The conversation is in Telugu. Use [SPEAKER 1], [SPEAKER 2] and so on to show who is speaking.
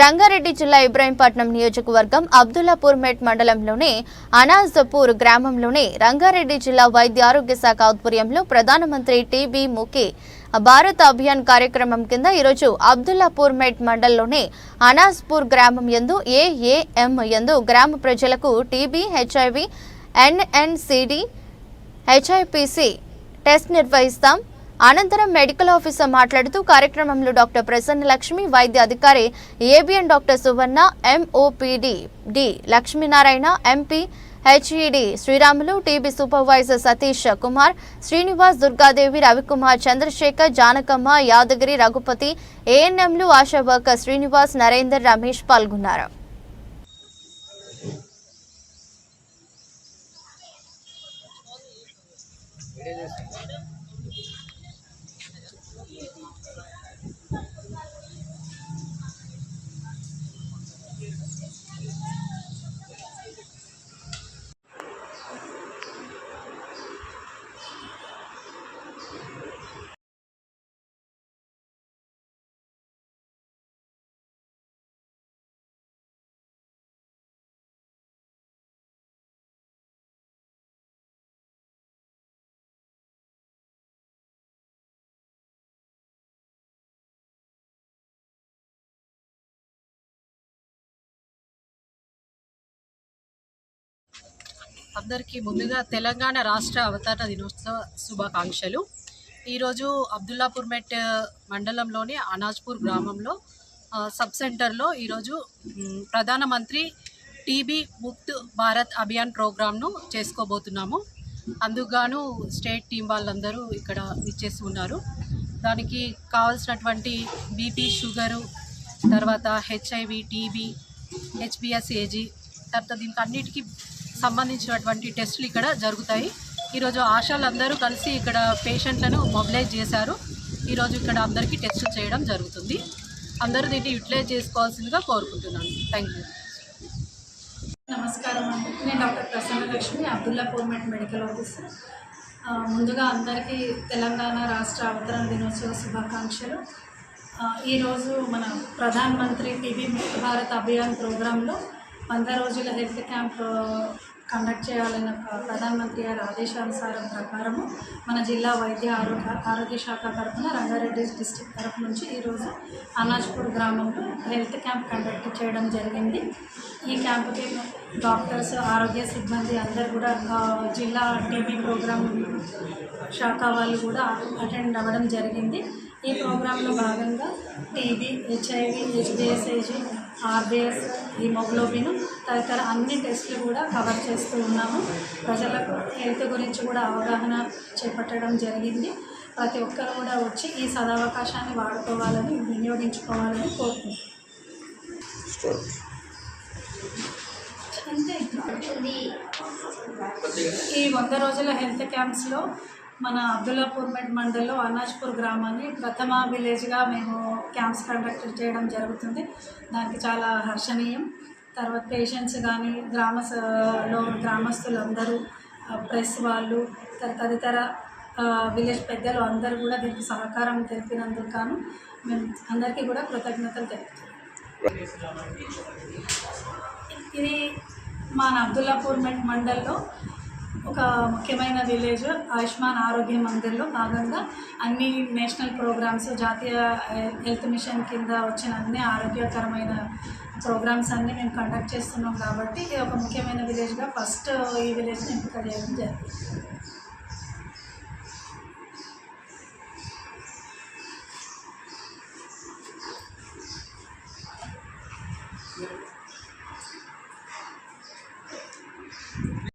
[SPEAKER 1] రంగారెడ్డి జిల్లా ఇబ్రాహీంపట్నం నియోజకవర్గం అబ్దుల్లాపూర్ మెట్ మండలంలోని అనాజపూర్ గ్రామంలోని రంగారెడ్డి జిల్లా వైద్య ఆరోగ్య శాఖ ఆధ్వర్యంలో ప్రధానమంత్రి టీబీ ముఖి భారత్ అభియాన్ కార్యక్రమం కింద ఈరోజు అబ్దుల్లాపూర్ మెట్ మండల్లోని అనాజ్పూర్ గ్రామం యందు ఏఏఎం యందు గ్రామ ప్రజలకు TB HIV NNCD HIPC test నిర్వహిస్తాం. అనంతరం మెడికల్ ఆఫీసర్ మాట్లాడుతూ కార్యక్రమంలో డాక్టర్ ప్రసన్న లక్ష్మి వైద్య అధికారి ABN doctor Suvarna MOPD D Lakshminarayana MP HED Sriramulu TB supervisor Satish Kumar Srinivas Durgadevi Ravikumar Chandrasekhar Janakamma Yadagiri Raghupathi ఏఎన్ఎంలు ఆశా వర్కర్ శ్రీనివాస్ నరేందర్ రమేష్ పాల్గొన్నారు.
[SPEAKER 2] అందరికీ ముందుగా తెలంగాణ రాష్ట్ర అవతరణ దినోత్సవ శుభాకాంక్షలు. ఈరోజు అబ్దుల్లాపూర్ మెట్ మండలంలోని అనాజ్పూర్ గ్రామంలో సబ్ సెంటర్లో ఈరోజు ప్రధానమంత్రి టీబీ ముక్త్ భారత్ అభియాన్ ప్రోగ్రామ్ను చేసుకోబోతున్నాము. అందుకుగాను స్టేట్ టీం వాళ్ళందరూ ఇక్కడ ఇచ్చేసి ఉన్నారు. దానికి కావాల్సినటువంటి బీపీ షుగరు తర్వాత హెచ్ఐవి టీబీ హెచ్బిఎస్ఏజీ తర్వాత దీనికి అన్నిటికీ సంబంధించినటువంటి టెస్టులు ఇక్కడ జరుగుతాయి. ఈరోజు ఆశాలందరూ కలిసి ఇక్కడ పేషెంట్లను మొబిలైజ్ చేశారు. ఈరోజు ఇక్కడ అందరికీ టెస్టులు చేయడం జరుగుతుంది. అందరూ దీన్ని యూటిలైజ్ చేసుకోవాల్సిందిగా కోరుకుంటున్నాను. Thank you.
[SPEAKER 3] నమస్కారం అండి. నేను doctor Prasanna Lakshmi Abdullapur medical officer. ముందుగా అందరికీ తెలంగాణ రాష్ట్ర అవతరణ దినోత్సవ శుభాకాంక్షలు. ఈరోజు మన ప్రధానమంత్రి మంత్రి ముక్త భారత్ అభియాన్ ప్రోగ్రాంలో వంద రోజుల హెల్త్ క్యాంప్ కండక్ట్ చేయాలన్న ప్రధానమంత్రి గారి ఆదేశానుసారం ప్రకారము మన జిల్లా వైద్య ఆరోగ్య ఆరోగ్య శాఖ తరఫున రంగారెడ్డి డిస్టిక్ తరఫు నుంచి ఈరోజు అనాజ్పూర్ గ్రామంలో హెల్త్ క్యాంప్ కండక్ట్ చేయడం జరిగింది. ఈ క్యాంపుకి డాక్టర్స్ ఆరోగ్య సిబ్బంది అందరు కూడా జిల్లా టీవీ ప్రోగ్రాం శాఖ వాళ్ళు కూడా అటెండ్ అవ్వడం జరిగింది. ఈ ప్రోగ్రాంలో భాగంగా టీబీ హెచ్ఐవి హెచ్బిఎస్ఐజి ఆర్బిఎస్ హిమోగ్లోబిన్ తదితర అన్ని టెస్టులు కూడా కవర్ చేస్తూ ఉన్నాము. ప్రజలకు హెల్త్ గురించి కూడా అవగాహన చేపట్టడం జరిగింది. ప్రతి ఒక్కరు కూడా వచ్చి ఈ సదవకాశాన్ని వాడుకోవాలని వినియోగించుకోవాలని కోరుకుంటున్నాను అంతే. ఈ వంద రోజుల హెల్త్ క్యాంప్స్లో మన అబ్దుల్లాపూర్మెట్ మండల్లో అనాజ్పూర్ గ్రామాన్ని ప్రథమ విలేజ్గా మేము క్యాంప్స్ కండక్ట్ చేయడం జరుగుతుంది. దానికి చాలా హర్షణీయం. తర్వాత పేషెంట్స్ కానీ గ్రామ గ్రామస్తులందరూ ప్రెస్ వాళ్ళు తదితర విలేజ్ పెద్దలు అందరూ కూడా దీనికి సహకారం తెలిపినందుకు గాను మేము అందరికీ కూడా కృతజ్ఞతలు తెలుపుతున్నాం. ఇది మన అబ్దుల్లాపూర్మెంట్ మండల్లో ఒక ముఖ్యమైన విలేజ్ ఆయుష్మాన్ ఆరోగ్య మందిర్లో భాగంగా అన్ని నేషనల్ ప్రోగ్రామ్స్ జాతీయ హెల్త్ మిషన్ కింద వచ్చిన అన్ని ఆరోగ్యకరమైన ప్రోగ్రామ్స్ అన్నీ మేము కండక్ట్ చేస్తున్నాం కాబట్టి ఇది ఒక ముఖ్యమైన విలేజ్గా ఫస్ట్ ఈ విలేజ్ని ఎంపిక చేయడం జరిగింది.